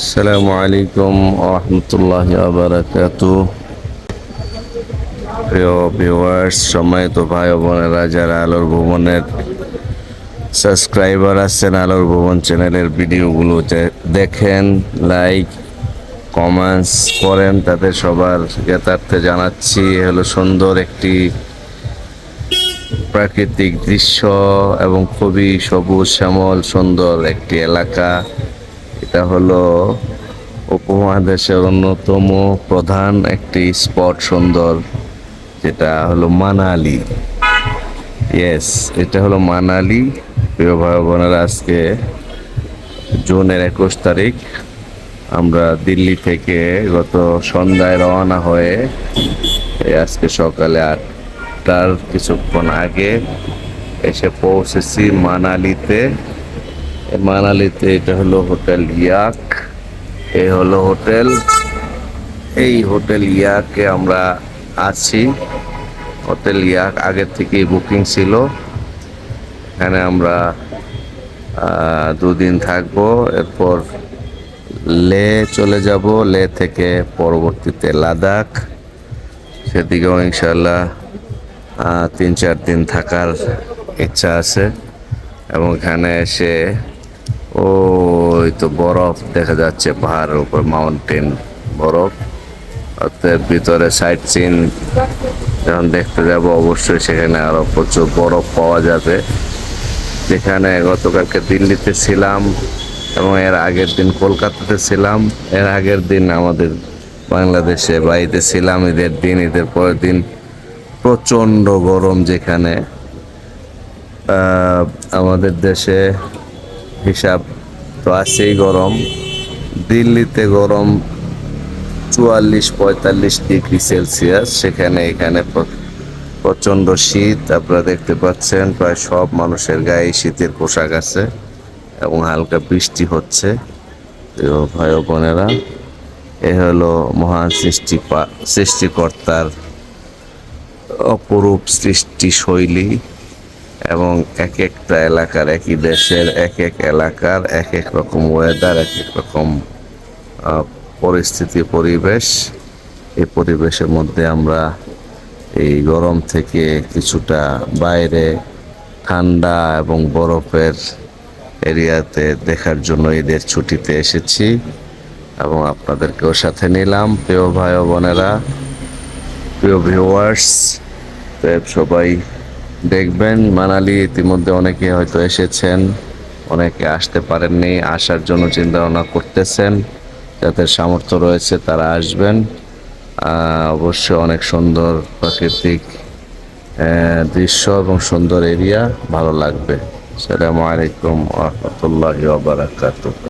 আসসালামু আলাইকুম রহমতুল্লাহ আবরাকাত প্রিয় ভিউয়ার্স সম্মানিত ভাই বোনেরা, যারা আলোর ভুবনের সাবস্ক্রাইবার আছেন, আলোর ভুবন চ্যানেলের ভিডিওগুলো দেখেন লাইক কমেন্টস করেন তাদের সবার জ্ঞাতার্থে জানাচ্ছি হলো সুন্দর একটি প্রাকৃতিক দৃশ্য এবং খুবই সবুজ শ্যামল সুন্দর একটি এলাকা। এটা হলো উপমহাদেশের অন্যতম প্রধান একটি স্পট সুন্দর, যেটা হলো মানালি। ইয়েস এটা হলো মানালি। প্রিয় ভাই বোনেরা আজকে জুনের একুশ তারিখ, আমরা দিল্লি থেকে গত সন্ধ্যায় রওনা হয়ে আজকে সকালে আটটার কিছুক্ষণ আগে এসে পৌঁছেছি মানালিতে। মানালিতে এটা হলো হোটেল ইয়াক, এ হলো হোটেল। এই হোটেল ইয়াকে আমরা আছি। হোটেল ইয়াক আগের থেকেই বুকিং ছিল। এখানে আমরা দুদিন থাকব। এরপর লে চলে যাব। লে থেকে পরবর্তীতে লাদাখ। সেদিকেও ইনশাল্লাহ তিন চার দিন থাকার ইচ্ছা আছে। এবং এখানে এসে ওই তো বরফ দেখা যাচ্ছে, পাহাড়ের উপর মাউন্টেন বরফ। অতএব ভিতরে সাইট সিন যখন দেখতে যাব অবশ্যই সেখানে আরও প্রচুর বরফ পাওয়া যাবে। যেখানে গতকালকে দিল্লিতে ছিলাম এবং এর আগের দিন কলকাতাতে ছিলাম। এর আগের দিন আমাদের বাংলাদেশে বাড়িতে ছিলাম, ঈদের দিন, ঈদের পরের দিন প্রচণ্ড গরম যেখানে। আমাদের দেশে হিসাব তো আছেই গরম। দিল্লিতে গরম চুয়াল্লিশ পঁয়তাল্লিশ ডিগ্রি সেলসিয়াস, সেখানে এখানে প্র- প্রচণ্ড শীত। আপনারা দেখতে পাচ্ছেন প্রায় সব মানুষের গায়ে শীতের পোশাক আছে এবং হালকা বৃষ্টি হচ্ছে। ভাই বোনেরা, এ হলো মহান সৃষ্টি সৃষ্টিকর্তার অপরূপ সৃষ্টি শৈলী এবং এক একটা এলাকার একই দেশের এক এক এলাকার এক এক রকম ওয়েদার এক এক রকম পরিস্থিতি, পরিবেশ। এই পরিবেশের মধ্যে আমরা এই গরম থেকে কিছুটা বাইরে, ঠান্ডা এবং বরফের এরিয়াতে দেখার জন্য ঈদের ছুটিতে এসেছি এবং আপনাদেরকেও সাথে নিলাম। প্রিয় ভাই বোনেরা, প্রিয় ভিউয়ার্স সবাই দেখবেন মানালি ইতিমধ্যে অনেকে হয়তো এসেছেন অনেকে আসতে পারেননি আসার জন্য চিন্তা ভাবনা করতেছেন যাদের সামর্থ্য রয়েছে তারা আসবেন। আহ, অবশ্যই অনেক সুন্দর প্রাকৃতিক দৃশ্য এবং সুন্দর এরিয়া ভালো লাগবে। আসসালামু আলাইকুম রহমতুল্লাহ বারাকাতুহ।